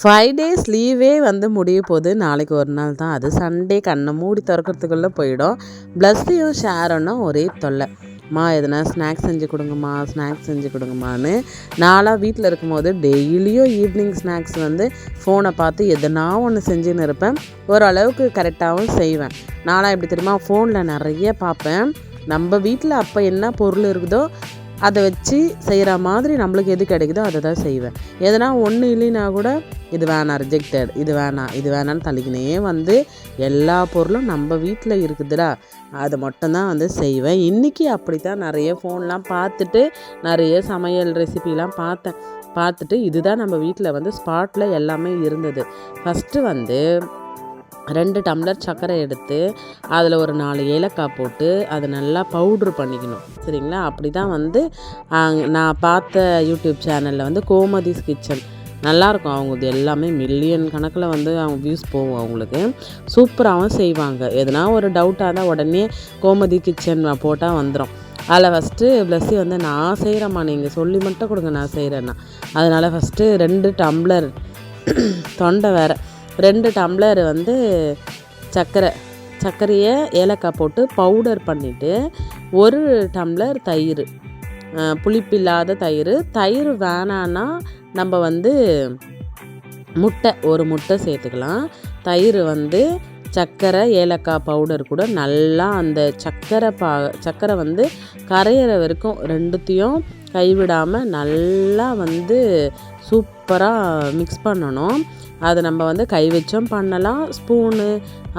Five days லீவே வந்து முடிய போகுது நாளைக்கு ஒரு நாள் தான் அது. சண்டே கண்ணை மூடி திறக்கிறதுக்குள்ளே போயிடும். ப்ளஸ்ஸையும் ஷேரோன்னா ஒரே தொல்லை. மா எதனா ஸ்நாக்ஸ் செஞ்சு கொடுங்கம்மா ஸ்நாக்ஸ் செஞ்சு கொடுங்கம்மான்னு. நாளாக வீட்டில் இருக்கும்போது டெய்லியும் ஈவினிங் ஸ்நாக்ஸ் வந்து ஃபோனை பார்த்து எதனா ஒன்று செஞ்சுன்னு இருப்பேன். ஓரளவுக்கு கரெக்டாகவும் செய்வேன். நானாக எப்படி தெரியுமா ஃபோனில் நிறைய பார்ப்பேன். நம்ம வீட்டில் அப்போ என்ன பொருள் இருக்குதோ அதை வச்சு செய்கிற மாதிரி நம்மளுக்கு எது கிடைக்குதோ அதை தான் செய்வேன். எதனா ஒன்று இல்லைன்னா கூட இது வேணாம் ரிஜெக்டட் இது வேணாம் இது வேணான்னு தள்ளிக்கினே வந்து எல்லா பொருளும் நம்ம வீட்டில் இருக்குதுடா அதை மட்டும்தான் வந்து செய்வேன். இன்றைக்கி அப்படி தான் நிறைய ஃபோன்லாம் பார்த்துட்டு நிறைய சமையல் ரெசிபிலாம் பார்த்தேன். பார்த்துட்டு இதுதான் நம்ம வீட்டில் வந்து ஸ்பாட்டில் எல்லாமே இருந்தது. ஃபஸ்ட்டு வந்து ரெண்டு டம்ளர் சர்க்கரை எடுத்து அதில் ஒரு நாலு ஏலக்காய் போட்டு அதை நல்லா பவுட்ரு பண்ணிக்கணும். சரிங்களா? அப்படி தான் வந்து நான் பார்த்த யூடியூப் சேனலில் வந்து கோமதிஸ் கிச்சன். நல்லாயிருக்கும். அவங்க இது எல்லாமே மில்லியன் கணக்கில் வந்து அவங்க வியூஸ் போகும் அவங்களுக்கு. சூப்பராகவும் செய்வாங்க. எதனா ஒரு டவுட்டாக தான் உடனே கோமதி கிச்சன் போட்டால் வந்துடும் அதில் ஃபஸ்ட்டு ப்ளஸ்ஸி வந்து நான் செய்கிறேம்மா நீங்கள் சொல்லி மட்டும் கொடுங்க. நான் செய்கிறேன்னா அதனால் ஃபஸ்ட்டு ரெண்டு டம்ளர் தொண்டை வேறு. ரெண்டு டம்ளர் வந்து சர்க்கரை சர்க்கரையை ஏலக்காய் போட்டு பவுடர் பண்ணிவிட்டு ஒரு டம்ளர் தயிர் புளிப்பில்லாத தயிர். தயிர் வேணான்னா நம்ம வந்து முட்டை ஒரு முட்டை சேர்த்துக்கலாம். தயிர் வந்து சர்க்கரை ஏலக்காய் பவுடர் கூட நல்லா அந்த சர்க்கரை பா சர்க்கரை வந்து கரையிற வரைக்கும் ரெண்டுத்தையும் கைவிடாமல் நல்லா வந்து சூப்பராக மிக்ஸ் பண்ணணும். அதை நம்ம வந்து கை வச்சும் பண்ணலாம் ஸ்பூனு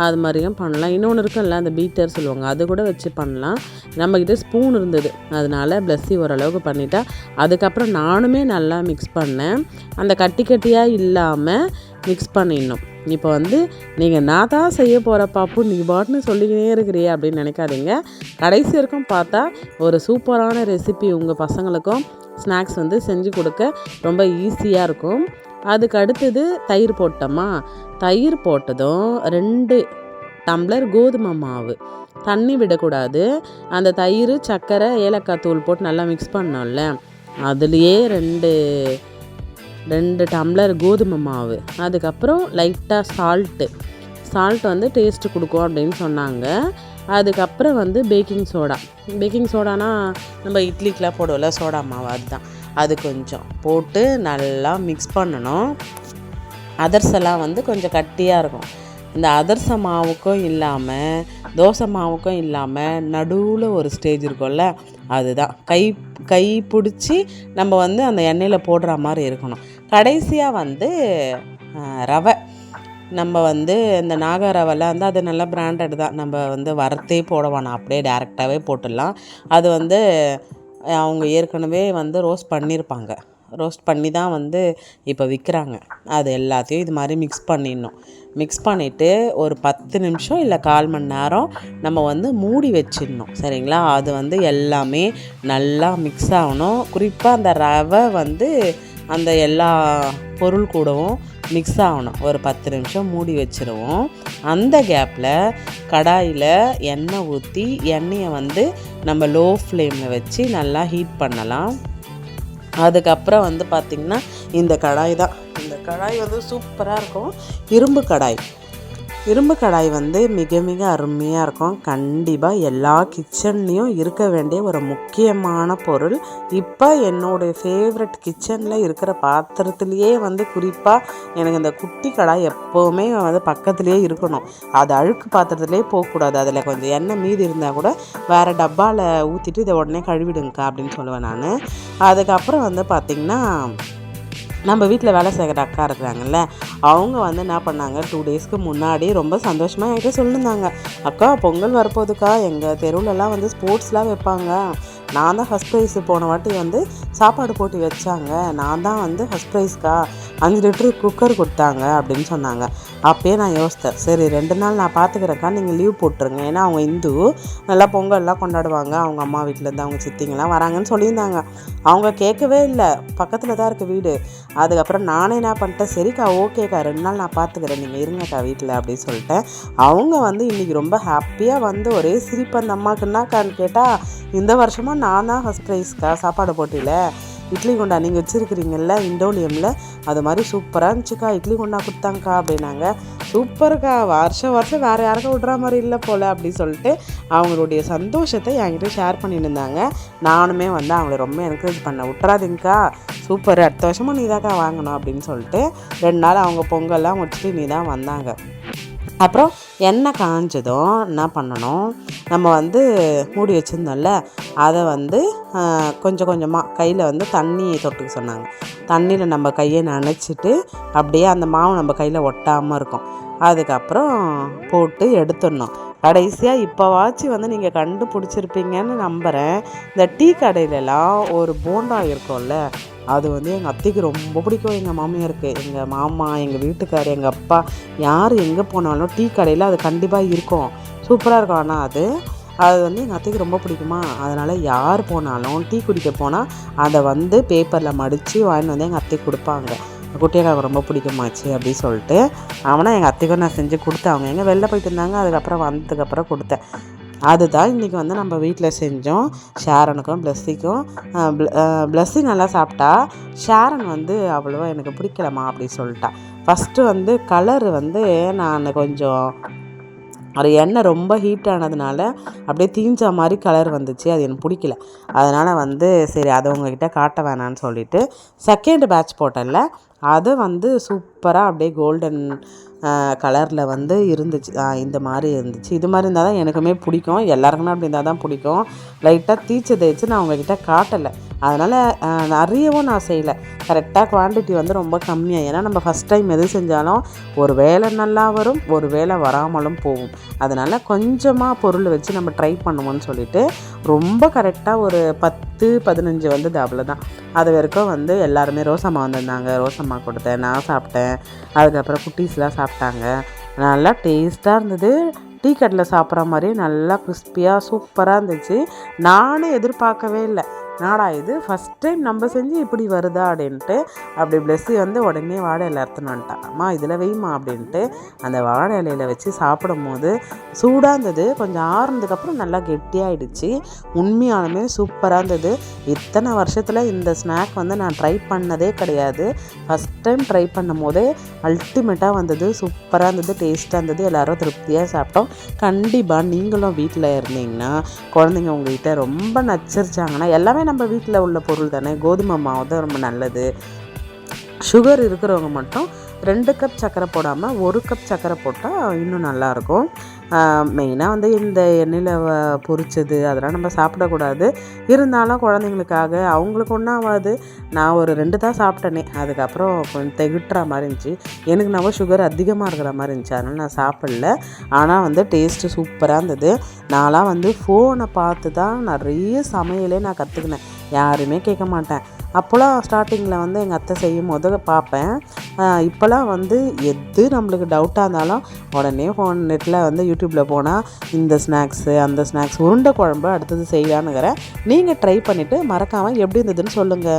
அது மாதிரியும் பண்ணலாம். இன்னொன்று இருக்குல்ல அந்த பீட்டர் சொல்லுவாங்க அது கூட வச்சு பண்ணலாம். நம்மக்கிட்ட ஸ்பூன் இருந்தது. அதனால் ப்ளஸ்ஸி ஓரளவுக்கு பண்ணிட்டா. அதுக்கப்புறம் நானுமே நல்லா மிக்ஸ் பண்ணேன். அந்த கட்டி கட்டியாக இல்லாமல் மிக்ஸ் பண்ணிடணும். இப்போ வந்து நீங்கள் நான் தான் செய்ய போகிற பாப்பு நீ பாட்டுன்னு சொல்லிக்கினே இருக்கிறியே அப்படின்னு நினைக்காதீங்க. கடைசி வரைக்கும் பார்த்தா ஒரு சூப்பரான ரெசிபி உங்கள் பசங்களுக்கும் ஸ்நாக்ஸ் வந்து செஞ்சு கொடுக்க ரொம்ப ஈஸியாக இருக்கும். அதுக்கு அடுத்தது தயிர் போட்டோமா? தயிர் போட்டதும் ரெண்டு டம்ளர் கோதுமை மாவு. தண்ணி விடக்கூடாது. அந்த தயிர் சர்க்கரை ஏலக்காய் தூள் போட்டு நல்லா மிக்ஸ் பண்ணோம்ல. அதுலேயே ரெண்டு ரெண்டு டம்ளர் கோதுமை மாவு. அதுக்கப்புறம் லைட்டாக சால்ட்டு சால்ட் வந்து டேஸ்ட்டு கொடுக்கும் அப்படின்னு சொன்னாங்க. அதுக்கப்புறம் வந்து பேக்கிங் சோடா பேக்கிங் சோடானா நம்ம இட்லிக்கெலாம் போடுவோம்ல சோடா மாவு அதுதான். அது கொஞ்சம் போட்டு நல்லா மிக்ஸ் பண்ணணும். அதர்செல்லாம் வந்து கொஞ்சம் கட்டியாக இருக்கும். இந்த அதர்ச மாவுக்கும் இல்லாமல் தோசை மாவுக்கும் இல்லாமல் நடுவில் ஒரு ஸ்டேஜ் இருக்கும்ல அதுதான். கை கை பிடிச்சி நம்ம வந்து அந்த எண்ணெயில் போடுற மாதிரி இருக்கணும். கடைசியாக வந்து ரவை. நம்ம வந்து இந்த நாக ரவைலாம் வந்து அது நல்லா பிராண்டட் தான். நம்ம வந்து வரத்தே போட வேணாம். அப்படியே டேரெக்டாகவே போட்டுடலாம். அது வந்து அவங்க ஏற்கனவே வந்து ரோஸ்ட் பண்ணியிருப்பாங்க ரோஸ்ட் பண்ணி தான் வந்து இப்போ விற்கிறாங்க அது எல்லாத்தையும் இது மாதிரி மிக்ஸ் பண்ணிடணும். மிக்ஸ் பண்ணிவிட்டு ஒரு பத்து நிமிஷம் இல்லை கால் மணி நேரம் நம்ம வந்து மூடி வச்சிடணும். சரிங்களா? அது வந்து எல்லாமே நல்லா மிக்ஸ் ஆகணும். குறிப்பாக அந்த ரவை வந்து அந்த எல்லா பொருள் கூடவும் மிக்ஸ் ஆகணும். ஒரு பத்து நிமிஷம் மூடி வச்சுருவோம். அந்த கேப்பில் கடாயில் எண்ணெய் ஊற்றி எண்ணெயை வந்து நம்ம லோ ஃப்ளேமில் வச்சு நல்லா ஹீட் பண்ணலாம். அதுக்கப்புறம் வந்து பார்த்திங்கன்னா இந்த கடாய் தான். இந்த கடாய் வந்து சூப்பராக இருக்கும். இரும்பு கடாய். இரும்பு கடாய் வந்து மிக மிக அருமையாக இருக்கும். கண்டிப்பாக எல்லா கிச்சன்லேயும் இருக்க வேண்டிய ஒரு முக்கியமான பொருள். இப்போ என்னுடைய ஃபேவரட் கிச்சனில் இருக்கிற பாத்திரத்துலேயே வந்து குறிப்பாக எனக்கு இந்த குட்டி கடாய் எப்போவுமே வந்து பக்கத்துலேயே இருக்கணும். அது அழுக்கு பாத்திரத்துலேயே போகக்கூடாது. அதில் கொஞ்சம் எண்ணெய் மீதி இருந்தால் கூட வேறு டப்பாவில் ஊற்றிட்டு இதை உடனே கழுவிடுங்கக்கா அப்படின்னு சொல்லுவேன் நான். அதுக்கப்புறம் வந்து பார்த்திங்கன்னா நம்ம வீட்டில் வேலை செய்கிற அக்கா இருக்கிறாங்கல்ல அவங்க வந்து என்ன பண்ணாங்க டூ டேஸ்க்கு முன்னாடி ரொம்ப சந்தோஷமாக என்கிட்ட சொல்லியிருந்தாங்க அக்கா பொங்கல் வரப்போகுதுக்கா. எங்கள் தெருவுலலாம் வந்து ஸ்போர்ட்ஸ்லாம் வைப்பாங்க. நான் தான் ஃபஸ்ட் ப்ரைஸ் போன வாட்டி வந்து சாப்பாடு போட்டி வச்சாங்க. நான் தான் வந்து ஃபஸ்ட் ப்ரைஸ்க்கா அஞ்சு லிட்ரு குக்கர் கொடுத்தாங்க அப்படின்னு சொன்னாங்க. அப்பயே நான் யோசித்தேன் சரி ரெண்டு நாள் நான் பார்த்துக்கிறேக்கா நீங்கள் லீவ் போட்டுருங்க. ஏன்னா அவங்க இந்து நல்லா பொங்கல்லாம் கொண்டாடுவாங்க. அவங்க அம்மா வீட்டிலேருந்து அவங்க சித்திங்கெல்லாம் வராங்கன்னு சொல்லியிருந்தாங்க. அவங்க கேட்கவே இல்லை. பக்கத்தில் தான் இருக்குது வீடு. அதுக்கப்புறம் நானே என்ன பண்ணிட்டேன் சரிக்கா ஓகேக்கா ரெண்டு நாள் நான் பார்த்துக்கிறேன் நீங்கள் இருங்கக்கா வீட்டில் அப்படின்னு சொல்லிட்டேன். அவங்க வந்து இன்றைக்கி ரொம்ப ஹாப்பியாக வந்து ஒரே சிரிப்பு அந்த அம்மாவுக்குன்னாக்கான்னு கேட்டால் இந்த வருஷமாக நான் தான் ஃபஸ்ட் ப்ரைஸ்க்கா சாப்பாடு போட்டியில்? இட்லி குண்டா நீங்கள் வச்சுருக்கிறீங்கல்ல இண்டோலியமில் அது மாதிரி சூப்பராக இருந்துச்சுக்கா இட்லி குண்டா கொடுத்தாங்க்கா அப்படின்னாங்க. சூப்பருக்கா வருஷம் வருஷம் வேறு யாருக்கும் விட்ற மாதிரி இல்லை போல் அப்படின்னு சொல்லிட்டு அவங்களுடைய சந்தோஷத்தை என்கிட்ட ஷேர் பண்ணிட்டு இருந்தாங்க. நானுமே வந்து அவங்கள ரொம்ப என்கரேஜ் பண்ணேன். விட்றாதீங்கக்கா சூப்பர் அடுத்த வருஷமும் நீ தாக்கா வாங்கணும் அப்படின்னு சொல்லிட்டு ரெண்டு நாள் அவங்க பொங்கல்லாம் முடிச்சுட்டு நீ தான் வந்தாங்க. அப்புறம் எண்ணெய் காஞ்சதும் என்ன பண்ணணும்? நம்ம வந்து மூடி வச்சுருந்தோம்ல அதை வந்து கொஞ்சம் கொஞ்சமாக கையில் வந்து தண்ணி தொட்டுக்க சொன்னாங்க. தண்ணியில் நம்ம கையை நனைச்சிட்டு அப்படியே அந்த மாவு நம்ம கையில் ஒட்டாமல் இருக்கும். அதுக்கப்புறம் போட்டு எடுத்துடணும். கடைசியாக இப்போவாச்சும் வந்து நீங்கள் கண்டுபிடிச்சிருப்பீங்கன்னு நம்புகிறேன் இந்த டீ கடையிலலாம் ஒரு போண்டா இருக்கும்ல அது வந்து எங்கள் அத்தைக்கு ரொம்ப பிடிக்கும். எங்கள் மாமியாருக்கு எங்கள் மாமா எங்கள் வீட்டுக்கார் எங்கள் அப்பா யார் எங்கே போனாலும் டீ கடையில் அது கண்டிப்பாக இருக்கும். சூப்பராக இருக்கும். ஆனால் அது அது வந்து எங்கள் அத்தைக்கு ரொம்ப பிடிக்குமா? அதனால் யார் போனாலும் டீ குடிக்க போனால் அதை வந்து பேப்பரில் மடித்து வாங்கிட்டு வந்து எங்கள் அத்தைக்கு கொடுப்பாங்க. குட்டியக்காவுக்கு ரொம்ப பிடிக்குமாச்சு அப்படின்னு சொல்லிட்டு அவனை எங்கள் அத்தைக்கும் நான் செஞ்சு கொடுத்தேன். அவங்க எங்கே வெளில போயிட்டு இருந்தாங்க அதுக்கப்புறம் வந்ததுக்கப்புறம் கொடுத்தேன். அதுதான் இன்றைக்கி வந்து நம்ம வீட்டில் செஞ்சோம். ஷேரனுக்கும் பிளஸ்ஸிக்கும் பிளஸ்ஸி நல்லா சாப்பிட்டா ஷேரன் வந்து அவ்வளோவா எனக்கு பிடிக்கலம்மா அப்படி சொல்லிட்டா. ஃபஸ்ட்டு வந்து கலரு வந்து நான் கொஞ்சம் அது எண்ணெய் ரொம்ப ஹீட் ஆனதுனால அப்படியே தீஞ்ச மாதிரி கலர் வந்துச்சு. அது எனக்கு பிடிக்கல. அதனால் வந்து சரி அதை உங்ககிட்ட காட்ட வேணான்னு சொல்லிட்டு செகண்ட் பேட்ச் போட்டேன்ல. அது வந்து சூப்பராக அப்படியே கோல்டன் கலரில் வந்து இருந்துச்சு. இந்த மாதிரி இருந்துச்சு. இது மாதிரி இருந்தால் தான் எனக்குமே பிடிக்கும். எல்லாருக்குமே அப்படி இருந்தால் தான் பிடிக்கும் லைட்டாக தீச்சு தேய்ச்சி நான் உங்ககிட்ட காட்டலை. அதனால் நிறையவும் நான் செய்யலை. கரெக்டாக குவான்டிட்டி வந்து ரொம்ப கம்மியாக ஏன்னா நம்ம ஃபஸ்ட் டைம் எது செஞ்சாலும் ஒரு வேலை நல்லா வரும் ஒரு வேலை வராமலும் போகும். அதனால் கொஞ்சமாக பொருள் வச்சு நம்ம ட்ரை பண்ணுவோம்னு சொல்லிட்டு ரொம்ப கரெக்டாக ஒரு பத்து பதினஞ்சு வந்தது அவ்வளோதான் அது வரைக்கும் வந்து எல்லாருமே ரோசம்மா வந்திருந்தாங்க ரோசம்மா கொடுத்தேன் நான் சாப்பிட்டேன். அதுக்கப்புறம் குட்டீஸ்லாம் சாப்பிட்டாங்க. நல்லா டேஸ்ட்டாக இருந்தது. டீ கட்டில் சாப்பிட்ற மாதிரி நல்லா கிறிஸ்பியாக சூப்பராக இருந்துச்சு. நானும் எதிர்பார்க்கவே இல்லை. நாடா இது? ஃபஸ்ட் டைம் நம்ம செஞ்சு இப்படி வருதா அப்படின்ட்டு அப்படி பிளெஸ்ஸி வந்து உடனே வாழை இலை அறுத்துன்னு வந்துட்டான். அம்மா இதில் வைமா அப்படின்ட்டு அந்த வாழை இலையில வச்சு சாப்பிடும் போது சூடாக இருந்தது. கொஞ்சம் ஆறுனதுக்கப்புறம் நல்லா கெட்டியாயிடுச்சு. உண்மையாலுமே சூப்பராக இருந்தது. இத்தனை வருஷத்தில் இந்த ஸ்நாக் வந்து நான் ட்ரை பண்ணதே கிடையாது. ஃபஸ்ட் டைம் ட்ரை பண்ணும் போதே அல்டிமேட்டாக வந்தது. சூப்பராக இருந்தது டேஸ்ட்டாக இருந்தது. எல்லோரும் திருப்தியாக சாப்பிட்டோம். கண்டிப்பாக நீங்களும் வீட்டில் இருந்தீங்கன்னா குழந்தைங்க உங்ககிட்ட ரொம்ப நச்சரிச்சாங்கன்னா எல்லாமே நம்ம வீட்டில் உள்ள பொருள் தானே? கோதுமை மாவு தான் ரொம்ப நல்லது. சுகர் இருக்கிறவங்க மட்டும் ரெண்டு கப் சர்க்கரை போடாமல் ஒரு கப் சர்க்கரை போட்டால் இன்னும் நல்லாயிருக்கும் மெயினாக வந்து இந்த எண்ணெயில் பொரிச்சது அதெல்லாம் நம்ம சாப்பிடக்கூடாது. இருந்தாலும் குழந்தைங்களுக்காக அவங்களுக்கு ஒன்றாவது நான் ஒரு ரெண்டு தான் சாப்பிட்டேனே. அதுக்கப்புறம் கொஞ்சம் திகட்டுற மாதிரி இருந்துச்சு. எனக்கு நம்ம சுகர் அதிகமாக இருக்கிற மாதிரி இருந்துச்சு. அதனால் நான் சாப்பிடல. ஆனால் வந்து டேஸ்ட்டு சூப்பராக இருந்தது. நான்லாம் வந்து ஃபோனை பார்த்து தான் நிறைய சமையலே நான் கற்றுக்கினேன் யாருமே கேட்க மாட்டேன். அப்போலாம் ஸ்டார்டிங்கில் வந்து எங்கள் அத்தை செய்யும் போது பார்ப்பேன். இப்போல்லாம் இப்போலாம் வந்து எது நம்மளுக்கு டவுட்டாக இருந்தாலும் உடனே ஃபோன் நெட்டில் வந்து யூடியூப்பில் போனால் இந்த ஸ்நாக்ஸு அந்த ஸ்நாக்ஸ் உருண்டை குழம்பு அடுத்தது செய்யலான்னுக்கிறேன் நீங்கள் ட்ரை பண்ணிவிட்டு மறக்காமல் எப்படி இருந்ததுன்னு சொல்லுங்கள்